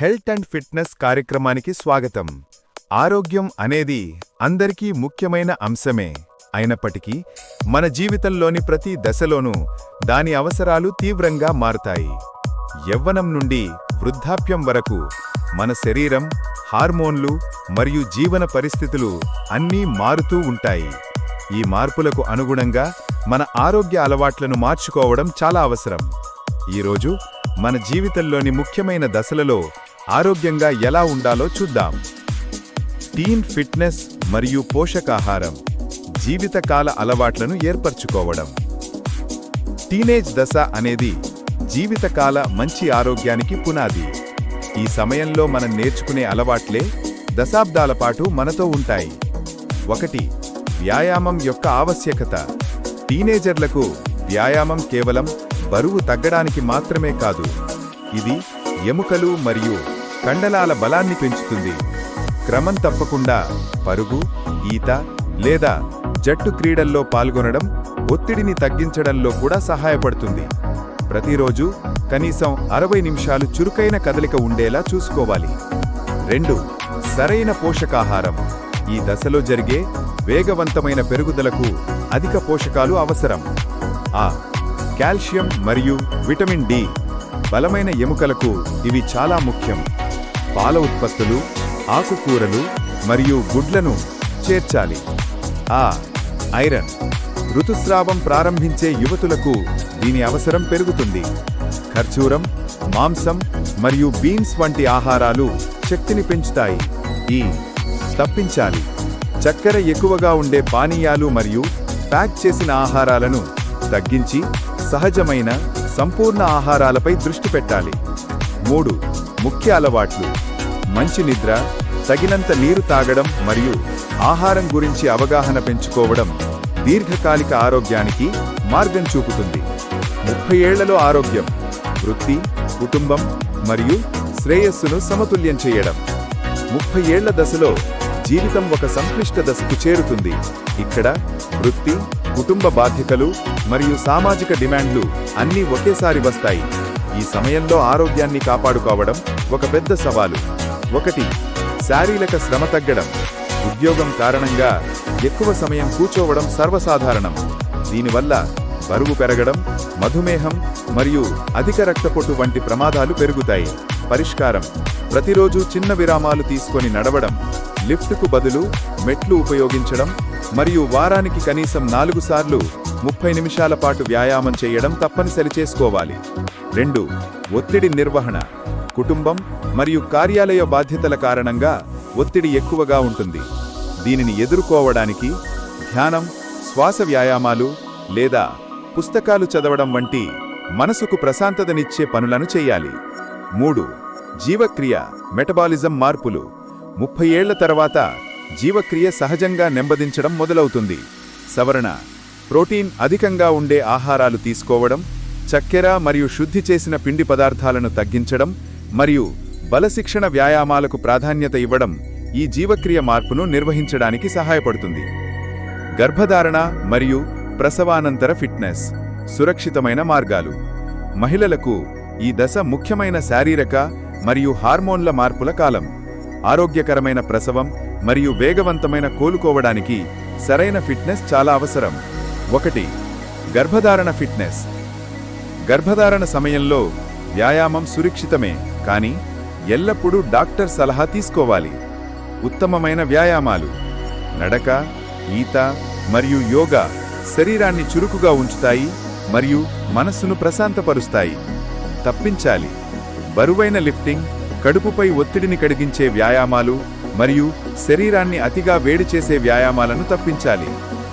Health and fitness కార్యక్రమానికి స్వాగతం. ఆరోగ్యం అనేది అందరికీ ముఖ్యమైన అంశమే. అయినప్పటికీ మన జీవితంలోని ప్రతి దశలోనూ దాని అవసరాలు తీవ్రంగా మారుతాయి. యవ్వనం నుండి వృద్ధాప్యం వరకు మన శరీరం హార్మోన్లు మరియు జీవన పరిస్థితులు అన్నీ మారుతూ ఉంటాయి. ఈ మార్పులకు అనుగుణంగా మన ఆరోగ్య అలవాట్లను మార్చుకోవడం చాలా అవసరం. ఈరోజు మన జీవితంలోని ముఖ్యమైన దశలలో ఆరోగ్యంగా ఎలా ఉండాలో చూద్దాం. టీన్ ఫిట్నెస్ మరియు పోషకాహారం జీవితకాల అలవాట్లను ఏర్పరచుకోవడం. టీనేజ్ దశ అనేది జీవితకాల మంచి ఆరోగ్యానికి పునాది. ఈ సమయంలో మనం నేర్చుకునే అలవాట్లే దశాబ్దాల పాటు మనతో ఉంటాయి. ఒకటి వ్యాయామం యొక్క ఆవశ్యకత. టీనేజర్లకు వ్యాయామం కేవలం బరువు తగ్గడానికి మాత్రమే కాదు. ఇది ఎముకలు మరియు కండలాల బలాన్ని పెంచుతుంది. క్రమం తప్పకుండా పరుగు ఈత లేదా జట్టు క్రీడల్లో పాల్గొనడం ఒత్తిడిని తగ్గించడంలో కూడా సహాయపడుతుంది. ప్రతిరోజు కనీసం అరవై నిమిషాలు చురుకైన కదలిక ఉండేలా చూసుకోవాలి. రెండు సరైన పోషకాహారం. ఈ దశలో జరిగే వేగవంతమైన పెరుగుదలకు అధిక పోషకాలు అవసరం. ఆ కాల్షియం మరియు విటమిన్ డి బలమైన ఎముకలకు ఇవి చాలా ముఖ్యం. పాల ఉత్పత్తులు ఆకుకూరలు మరియు గుడ్లను చేర్చాలి. ఆ ఐరన్. ఋతుస్రావం ప్రారంభించే యువతులకు దీని అవసరం పెరుగుతుంది. ఖర్జూరం మాంసం మరియు బీన్స్ వంటి ఆహారాలు శక్తిని పెంచుతాయి. ఈ తప్పించాలి. చక్కెర ఎక్కువగా ఉండే పానీయాలు మరియు ప్యాక్ చేసిన ఆహారాలను తగ్గించి సహజమైన సంపూర్ణ ఆహారాలపై దృష్టి పెట్టాలి. మూడు ముఖ్య అలవాట్లు. మంచి నిద్ర తగినంత నీరు తాగడం మరియు ఆహారం గురించి అవగాహన పెంచుకోవడం దీర్ఘకాలిక ఆరోగ్యానికి మార్గం చూపుతుంది. ముప్పై ఏళ్ళలో ఆరోగ్యం వృత్తి కుటుంబం మరియు శ్రేయస్సును సమతుల్యం చేయడం. ముప్పై ఏళ్ళ దశలో జీవితం ఒక సంక్లిష్ట దశకు చేరుతుంది. ఇక్కడ వృత్తి కుటుంబ బాధ్యతలు మరియు సామాజిక డిమాండ్లు అన్నీ ఒకేసారి వస్తాయి. ఈ సమయంలో ఆరోగ్యాన్ని కాపాడుకోవడం ఒక పెద్ద సవాలు. ఒకటి శారీరక శ్రమ తగ్గడం. ఉద్యోగం కారణంగా ఎక్కువ సమయం కూర్చోవడం సర్వసాధారణం. దీనివల్ల బరువు పెరగడం మధుమేహం మరియు అధిక రక్తపోటు వంటి ప్రమాదాలు పెరుగుతాయి. పరిష్కారం ప్రతిరోజు చిన్న విరామాలు తీసుకొని నడవడం లిఫ్ట్కు బదులు మెట్లు ఉపయోగించడం మరియు వారానికి కనీసం నాలుగు సార్లు ముప్పై నిమిషాల పాటు వ్యాయామం చేయడం తప్పనిసరి చేసుకోవాలి. రెండు ఒత్తిడి నిర్వహణ. కుటుంబం మరియు కార్యాలయ బాధ్యతల కారణంగా ఒత్తిడి ఎక్కువగా ఉంటుంది. దీనిని ఎదుర్కోవడానికి ధ్యానం శ్వాస వ్యాయామాలు లేదా పుస్తకాలు చదవడం వంటి మనసుకు ప్రశాంతతనిచ్చే పనులను చేయాలి. మూడు జీవక్రియ మెటబాలిజం మార్పులు. ముప్పై ఏళ్ళ తర్వాత జీవక్రియ సహజంగా నెంబదించడం మొదలవుతుంది. సవరణ ప్రోటీన్ అధికంగా ఉండే ఆహారాలు తీసుకోవడం చక్కెర మరియు శుద్ధి చేసిన పిండి పదార్థాలను తగ్గించడం మరియు బలశిక్షణ వ్యాయామాలకు ప్రాధాన్యత ఇవ్వడం ఈ జీవక్రియ మార్పును నిర్వహించడానికి సహాయపడుతుంది. గర్భధారణ మరియు ప్రసవానంతర ఫిట్నెస్ సురక్షితమైన మార్గాలు. మహిళలకు ఈ దశ ముఖ్యమైన శారీరక మరియు హార్మోన్ల మార్పుల కాలం. ఆరోగ్యకరమైన ప్రసవం మరియు వేగవంతమైన కోలుకోవడానికి సరైన ఫిట్నెస్ చాలా అవసరం. ఒకటి గర్భధారణ ఫిట్నెస్. గర్భధారణ సమయంలో వ్యాయామం సురక్షితమే కానీ ఎల్లప్పుడూ డాక్టర్ సలహా తీసుకోవాలి. ఉత్తమమైన వ్యాయామాలు. నడక ఈత మరియు యోగా శరీరాన్ని చురుకుగా ఉంచుతాయి మరియు మనస్సును ప్రశాంతపరుస్తాయి. తప్పించాలి. బరువైన లిఫ్టింగ్ కడుపుపై ఒత్తిడిని కడిగించే వ్యాయామాలు మరియు శరీరాన్ని అతిగా వేడి చేసే వ్యాయామాలను తప్పించాలి.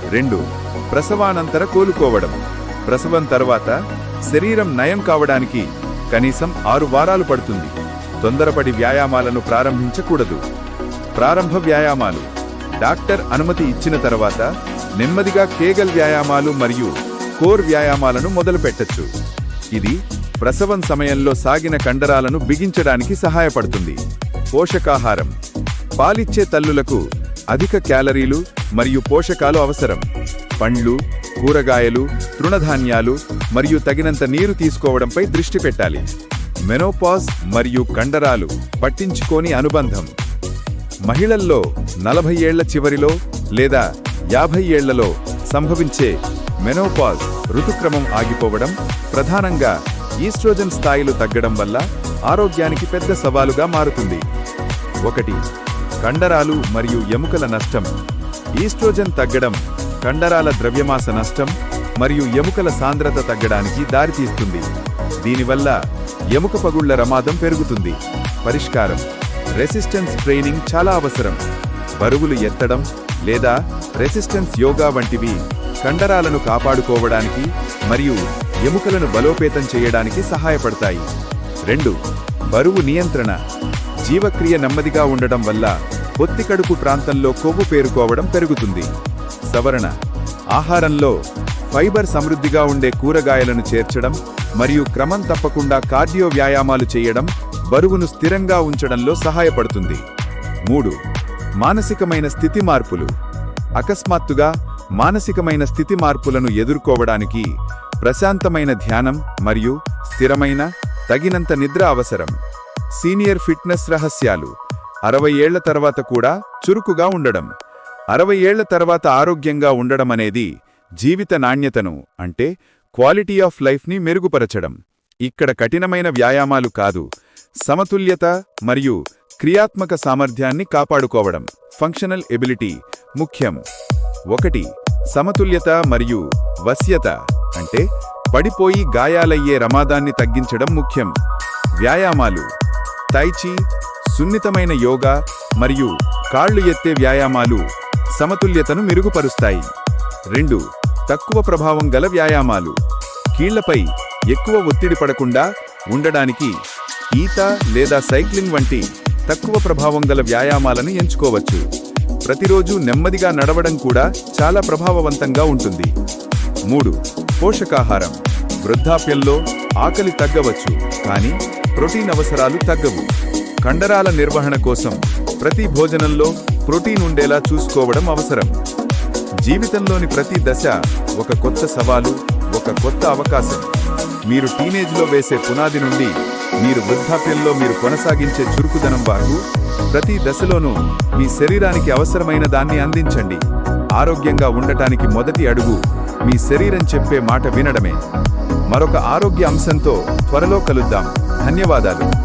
రెండు ప్రసవానంతర కోలుకోవడం. ప్రసవం తర్వాత శరీరం నయం కావడానికి కనీసం ఆరు వారాలు పడుతుంది. తొందరపడి వ్యాయామాలను ప్రారంభించకూడదు. ప్రారంభ వ్యాయామాలు. డాక్టర్ అనుమతి ఇచ్చిన తర్వాత నెమ్మదిగా కేగల్ వ్యాయామాలు మరియు కోర్ వ్యాయామాలను మొదలుపెట్టచ్చు. ఇది ప్రసవం సమయంలో సాగిన కండరాలను బిగించడానికి సహాయపడుతుంది. పోషకాహారం. పాలిచ్చే తల్లులకు అధిక క్యాలరీలు మరియు పోషకాలు అవసరం. పండ్లు కూరగాయలు తృణధాన్యాలు మరియు తగినంత నీరు తీసుకోవడంపై దృష్టి పెట్టాలి. మెనోపాజ్ మరియు కండరాలు పట్టించుకోని అనుబంధం. మహిళల్లో నలభై ఏళ్ళ చివరిలో లేదా యాభై ఏళ్ళలో సంభవించే మెనోపాజ్ ఋతుక్రమం ఆగిపోవడం ప్రధానంగా ఈస్ట్రోజన్ స్థాయిలు తగ్గడం వల్ల ఆరోగ్యానికి పెద్ద సవాలుగా మారుతుంది. ఒకటి కండరాలు మరియు ఎముకల నష్టం. ఈస్ట్రోజన్ తగ్గడం కండరాల ద్రవ్యమాస నష్టం మరియు ఎముకల సాంద్రత తగ్గడానికి దారితీస్తుంది. దీనివల్ల ఎముక పగుళ్ళ ప్రమాదం పెరుగుతుంది. పరిష్కారం. రెసిస్టెన్స్ ట్రైనింగ్ చాలా అవసరం. బరువులు ఎత్తడం లేదా రెసిస్టెన్స్ యోగా వంటివి కండరాలను కాపాడుకోవడానికి మరియు ఎముకలను బలోపేతం చేయడానికి సహాయపడతాయి. రెండు బరువు నియంత్రణ. జీవక్రియ నెమ్మదిగా ఉండడం వల్ల పొత్తికడుపు ప్రాంతంలో కొవ్వు పేరుకోవడం పెరుగుతుంది. సవరణ. ఆహారంలో ఫైబర్ సమృద్ధిగా ఉండే కూరగాయలను చేర్చడం మరియు క్రమం తప్పకుండా కార్డియో వ్యాయామాలు చేయడం బరువును స్థిరంగా ఉంచడంలో సహాయపడుతుంది. మూడు. మానసికమైన స్థితి మార్పులు. అకస్మాత్తుగా మానసికమైన స్థితి మార్పులను ఎదుర్కోవడానికి ప్రశాంతమైన ధ్యానం మరియు స్థిరమైన తగినంత నిద్ర అవసరం. సీనియర్ ఫిట్నెస్ రహస్యాలు. అరవై ఏళ్ళ తర్వాత కూడా చురుకుగా ఉండడం. అరవై ఏళ్ళ తర్వాత ఆరోగ్యంగా ఉండడం అనేది జీవిత నాణ్యతను అంటే క్వాలిటీ ఆఫ్ లైఫ్ని మెరుగుపరచడం. ఇక్కడ కఠినమైన వ్యాయామాలు కాదు సమతుల్యత మరియు క్రియాత్మక సామర్థ్యాన్ని కాపాడుకోవడం. ఫంక్షనల్ ఎబిలిటీ ముఖ్యం. ఒకటి సమతుల్యత మరియు వశ్యత అంటే పడిపోయి గాయాలయ్యే రమాదాన్ని తగ్గించడం ముఖ్యం. వ్యాయామాలు. తైచి సున్నితమైన యోగా మరియు కాళ్ళు ఎత్తే వ్యాయామాలు సమతుల్యతను మెరుగుపరుస్తాయి. రెండు తక్కువ ప్రభావం గల వ్యాయామాలు. కీళ్ళపై ఎక్కువ ఒత్తిడి పడకుండా ఉండడానికి ఈత లేదా సైక్లింగ్ వంటి తక్కువ ప్రభావం గల వ్యాయామాలను ఎంచుకోవచ్చు. ప్రతిరోజు నెమ్మదిగా నడవడం కూడా చాలా ప్రభావవంతంగా ఉంటుంది. మూడు పోషకాహారం. వృద్ధాప్యంలో ఆకలి తగ్గవచ్చు కానీ ప్రోటీన్ అవసరాలు తగ్గవు. కండరాల నిర్వహణ కోసం ప్రతి భోజనంలో ప్రోటీన్ ఉండేలా చూసుకోవడం అవసరం. జీవితంలోని ప్రతి దశ ఒక కొత్త సవాలు ఒక కొత్త అవకాశం. మీరు టీనేజ్లో వేసే పునాది నుండి మీరు వృద్ధాప్యంలో మీరు కొనసాగించే చురుకుదనం వరకు ప్రతి దశలోనూ మీ శరీరానికి అవసరమైన దాన్ని అందించండి. ఆరోగ్యంగా ఉండటానికి మొదటి అడుగు మీ శరీరం చెప్పే మాట వినడమే. మరొక ఆరోగ్య అంశంతో త్వరలో కలుద్దాం. ధన్యవాదాలు.